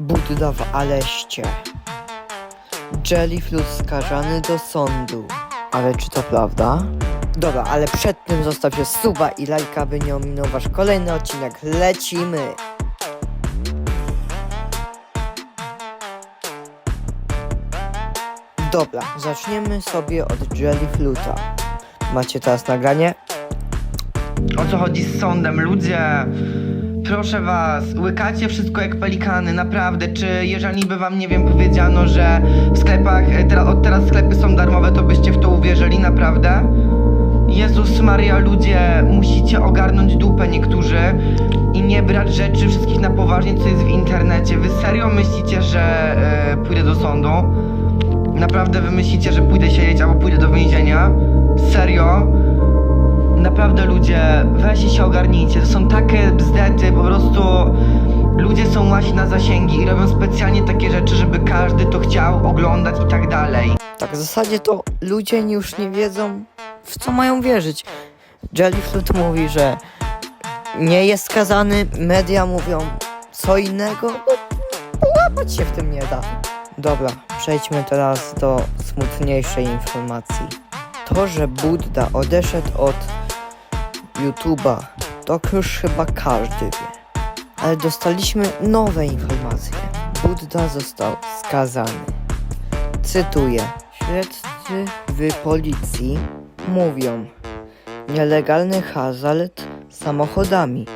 Budda w Aleście. Jellyflus skazany do sądu. Ale czy to prawda? Dobra, ale przed tym zostawcie suba i lajka, by nie ominął wasz kolejny odcinek. Lecimy! Dobra, zaczniemy sobie od Jellyfluta. Macie teraz nagranie? O co chodzi z sądem? Ludzie, proszę was, łykacie wszystko jak pelikany, naprawdę. Czy jeżeli by wam, nie wiem, powiedziano, że w sklepach, e, od teraz sklepy są darmowe, to byście w to uwierzyli, naprawdę? Jezus Maria, ludzie, musicie ogarnąć dupę niektórzy i nie brać rzeczy wszystkich na poważnie, co jest w internecie. Wy serio myślicie, że e, pójdę do sądu? Naprawdę wy myślicie, że pójdę siedzieć albo pójdę do więzienia? Naprawdę ludzie, weźcie się ogarnijcie, to są takie bzdety, po prostu ludzie są łasi na zasięgi i robią specjalnie takie rzeczy, żeby każdy to chciał oglądać i tak dalej. Tak w zasadzie to ludzie już nie wiedzą, w co mają wierzyć. Jellyflute mówi, że nie jest skazany, media mówią co innego, no połapać się w tym nie da. Dobra, przejdźmy teraz do smutniejszej informacji. To, że Budda odeszedł od YouTube'a, to już chyba każdy wie. Ale dostaliśmy nowe informacje. Budda został skazany. Cytuję. Śledcy w policji mówią nielegalny hazard samochodami.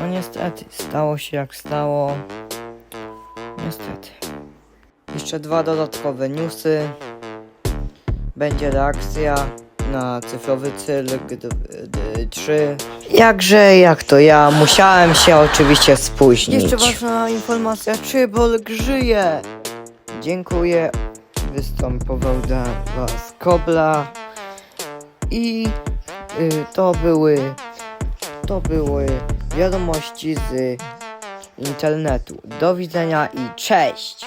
No niestety, stało się jak stało. Niestety. Jeszcze dwa dodatkowe newsy. Będzie reakcja na cyfrowy cyrk 3. Jakże, jak to ja musiałem się oczywiście spóźnić. Jeszcze ważna informacja, czy Bolek żyje? Dziękuję. Występował dla was Kobla. I y, to były to były wiadomości z internetu. Do widzenia i cześć!